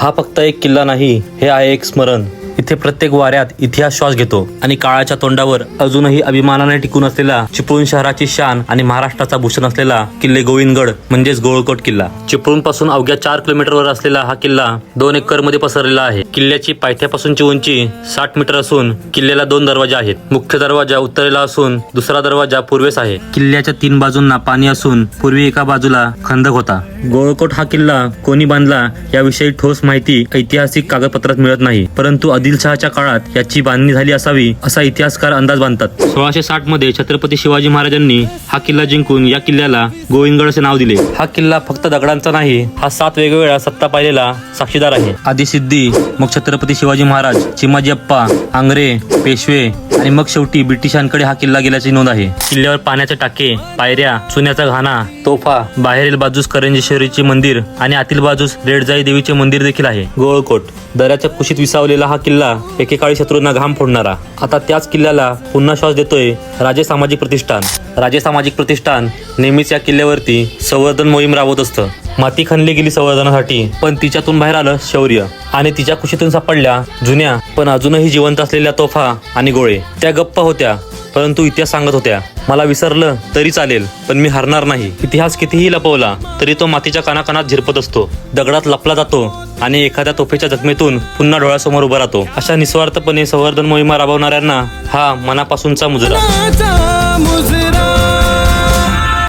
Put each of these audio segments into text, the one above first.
हा फक्त एक किल्ला नाही हे आहे एक स्मरण. इथे प्रत्येक वाऱ्यात इतिहास श्वास घेतो आणि काळाच्या तोंडावर अजूनही अभिमानाने टिकून असलेला चिपळूण शहराची शान आणि महाराष्ट्राचा भूषण असलेला किल्ले गोविंदगड म्हणजेच गोळकोट किल्ला. चिपळूणपासून अवघ्या चार किलोमीटरवर असलेला हा किल्ला दोन एकरमध्ये पसरलेला आहे. किल्ल्याची पायथ्यापासूनची उंची साठ मीटर असून किल्ल्याला दोन दरवाजे आहेत. मुख्य दरवाजा उत्तरेला असून दुसरा दरवाजा पूर्वेस आहे. किल्ल्याच्या तीन बाजूंना पाणी असून पूर्वी एका बाजूला खंदक होता. गोळकोट हा किल्ला कोणी बांधला याविषयी ठोस माहिती ऐतिहासिक कागदपत्रात मिळत नाही. परंतु आदिल आदिलशहाच्या काळात याची बांधणी झाली असावी असा इतिहासकार अंदाज बांधतात. सोळाशे साठमध्ये छत्रपती शिवाजी महाराजांनी हा किल्ला जिंकून या किल्ल्याला गोविंदगड असे नाव दिले. हा किल्ला फक्त दगडांचा नाही हा सात वेगवेगळ्या सत्ता पाहिलेला साक्षीदार आहे. आदिसिद्धी मग छत्रपती शिवाजी महाराज चिमाजी अप्पा आंग्रे पेशवे आणि मग शेवटी ब्रिटिशांकडे हा किल्ला गेल्याची नोंद आहे. किल्ल्यावर पाण्याचे टाके पायऱ्या चुन्याचा घाणा तोफा बाहेरील बाजूस करंजेश्वरीचे मंदिर आणि आतील बाजूस रेडजाई देवीचे मंदिर देखील आहे. गोळकोट दऱ्याच्या कुशीत विसावलेला हा किल्ला एकेकाळी शत्रूंना घाम फोडणारा. आता त्याच किल्ल्याला पुन्हा श्वास देतोय राजे सामाजिक प्रतिष्ठान. राजे सामाजिक प्रतिष्ठान नेहमीच या किल्ल्यावरती संवर्धन मोहीम राबवत असतं. माती खणली गेली संवर्धनासाठी पण तिच्यातून बाहेर आलं शौर्य. आणि तिच्या कुशीतून सापडल्या जुन्या पण अजूनही जिवंत असलेल्या तोफा आणि गोळे. त्या गप्पा होत्या परंतु इतिहास सांगत होत्या मला विसरलं तरी चालेल पण मी हरणार नाही. इतिहास कितीही लपवला तरी तो मातीच्या कानाकानात झिरपत असतो. दगडात लपला जातो आणि एखाद्या तोफेच्या जखमेतून पुन्हा डोळ्यासमोर उभा राहतो. अशा निस्वार्थपणे संवर्धन मोहिमा राबवणाऱ्यांना हा मनापासूनचा मुजरा.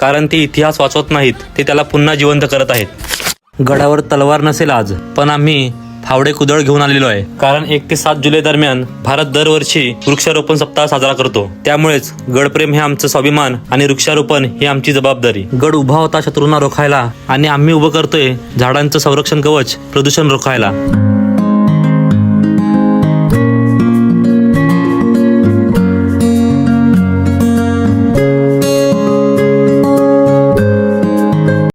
कारण ते इतिहास वाचवत नाहीत ते त्याला पुन्हा जिवंत करत आहेत. गडावर तलवार नसेल आज पण आम्ही फावडे कुदळ घेऊन आलेलो आहे. कारण एक ते सात जुलै दरम्यान भारत दरवर्षी वृक्षारोपण सप्ताह साजरा करतो. त्यामुळेच गडप्रेम हे आमचं स्वाभिमान आणि वृक्षारोपण ही आमची जबाबदारी. गड उभा होता शत्रूंना रोखायला आणि आम्ही उभं करतोय झाडांचं संरक्षण कवच प्रदूषण रोखायला.